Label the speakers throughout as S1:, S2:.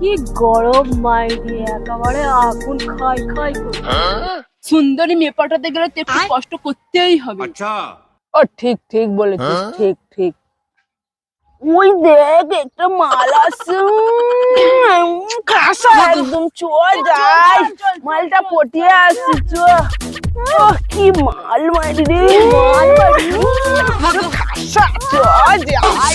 S1: কি গরম মাইরে একেবারে আগুন খাই খাই সুন্দরী মেয়ে পাঠাতে গেলে তো একটু কষ্ট করতেই হবে ও ঠিক ঠিক বলেছিস ঠিক ঠিক ওই দেখ একটা মাল আছে খাসা একদম চ যাই মালটা পটিয়ে আসছি চ কি মাল মারি রে মাল মারি খাসা চ যাই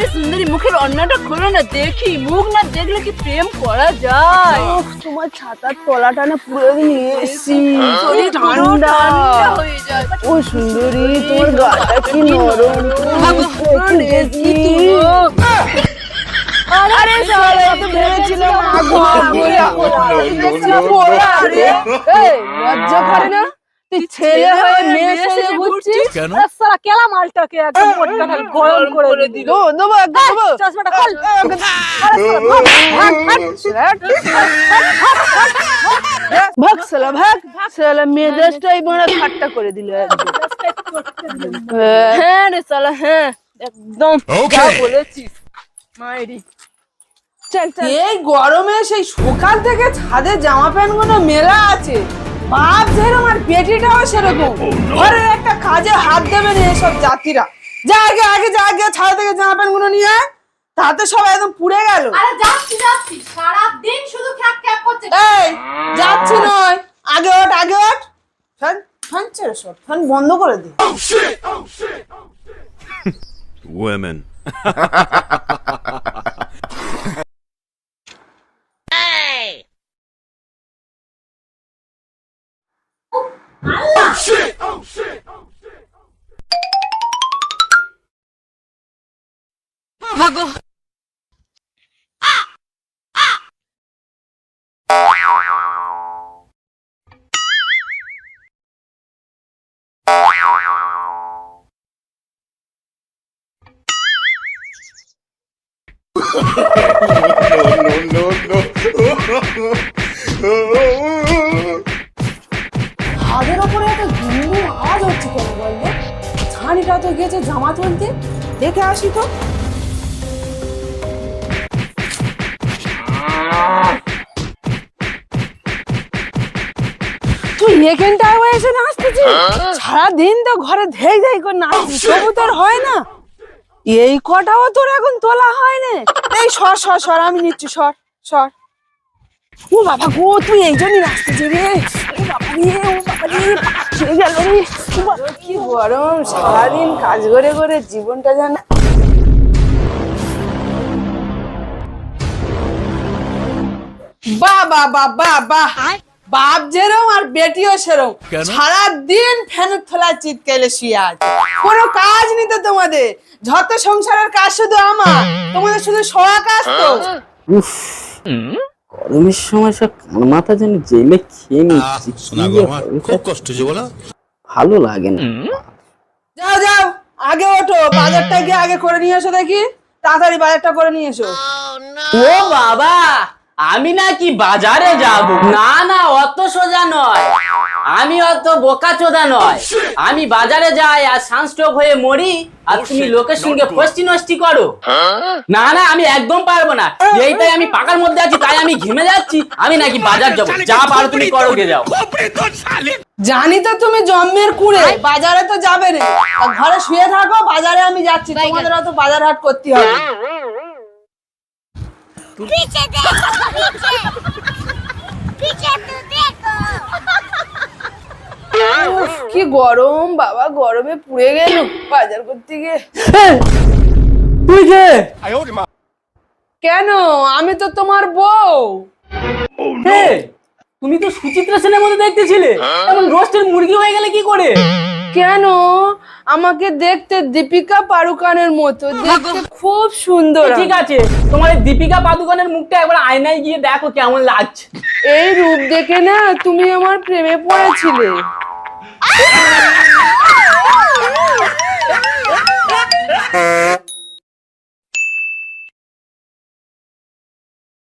S1: আরে সুন্দরী মুখের অন্যটা খোলো না দেখি। মুখ না দেখলে কি প্রেম করা যায়? তোমার ছাতার তলাটা না পুরো একদিন এসি ঠান্ডা। ও সুন্দরী তোমার গাটা কি নরম। আরে তো ভেবেছিলাম করে না? তুই ছেলে হয়ে মেয়ে সেজে ঘুরছিস
S2: কেন?
S1: সারা কেলা মালটাকে একদম মোটকা গরম করে দিল দেবো একদম দেবো চশমাটা খোল ভাগ সালা ভাগ সালা মেজাজটাই বড় ঠাট্টা করে দিল হ্যাঁ রে সালা হ্যাঁ একদম যা বলেছিস মায়েরি
S3: এই গরমে সেই সকাল থেকে ছাদে জামা প্যান্টগুলো মেলা আছে বাপ যেরকম আর পেটিটাও সেরকম। ঘরের একটা কাজে হাত দেবে না এসব জাতিরা। যা আগে আগে যা আগে ছাদ থেকে জামা প্যান্টগুলো নিয়ে। তাতে সব একদম পুড়ে গেল।
S4: আরে যাচ্ছি যাচ্ছি। সারাদিন শুধু খ্যাক খ্যাক করছে।
S3: এই যাচ্ছি নয়। আগে ওঠ আগে ওঠ। ফ্যান ফ্যান ছেড়ে সব ফ্যান বন্ধ করে দে।
S2: Women. 알라! 하고 no, no, no, no.
S3: ছাদের ওপরে এত গুনগুন আওয়াজ হচ্ছে কেন বললে ছানিটা তো গেছে জামা তুলতে। দেখে আসি তো। তুই এখানটায় এসে নাচতেছিস? সারাদিন তো ঘরে ধেই ধেই করে নাচছিস তবু তোর হয় না। এই কটাও তোর এখন তোলা হয় না। এই সর সর সর আমি নিচ্ছি সর সর। ও বাবা গো তুই এই জন্যই নাচতেছিস রে। কি গরম সারাদিন বাপ যেরম আর বেটিও সেরম? সারাদিন ফ্যানের থলা চিৎকালে শুয়ে আছে কোনো কাজ নেই তোমাদের যত সংসারের কাজ শুধু আমার তোমাদের শুধু সয়া কাজ তো
S5: গরমের সময় সব মাথা যেন জেলে খেয়ে নিচ্ছি।
S2: খুব কষ্ট হচ্ছে বলো।
S5: ভালো লাগে না।
S3: যাও যাও আগে ওঠো বাজারটা গিয়ে আগে করে নিয়ে এসো দেখি। তাড়াতাড়ি বাজারটা করে নিয়ে এসো।
S5: ও বাবা! আমি নাকি বাজারে যাব? না না অত সোজা নয়। আমি অত বোকা চোদা নয়। আমি বাজারে যাই আর সানস্ট্রোক হয়ে মরি আর তুমি লোকের সঙ্গে ফস্তি নষ্টি করো। না না আমি একদম পারব না। এইটাই আমি পাকার মধ্যে আছি তাই আমি ঘেমে যাচ্ছি। আমি নাকি বাজার যাব। যা পারো তুমি করো গে যাও।
S3: জানি তো তুমি জন্মের কুড়ে। বাজারে তো যাবে রে। ঘরে শুয়ে থাকো বাজারে আমি যাচ্ছি। তোমাদের অত বাজার হাট করতে হবে।
S4: পিছে দেখো পিছে পিছে তো দেখো
S3: উফ, কি গরম বাবা গরমে পুড়ে গেল। বাজার করতে গিয়ে।
S5: তুই কে?
S3: কেন? আমি তো তোমার বউ।
S5: হে, তুমি তো সুচিত্রা সেনের মধ্যে দেখতেছিলে এমন রোস্টের মুরগি হয়ে গেলে কি করে?
S3: কেন? আমাকে দেখতে দীপিকা পাড়ুকানের মতো দেখতে খুব সুন্দর
S5: ঠিক আছে তোমার দীপিকা পাদুকানের মুখটা একবার আয়নায় গিয়ে দেখো কেমন লাগছে।
S3: এই রূপ দেখে না তুমি আমার প্রেমে পড়েছিলে।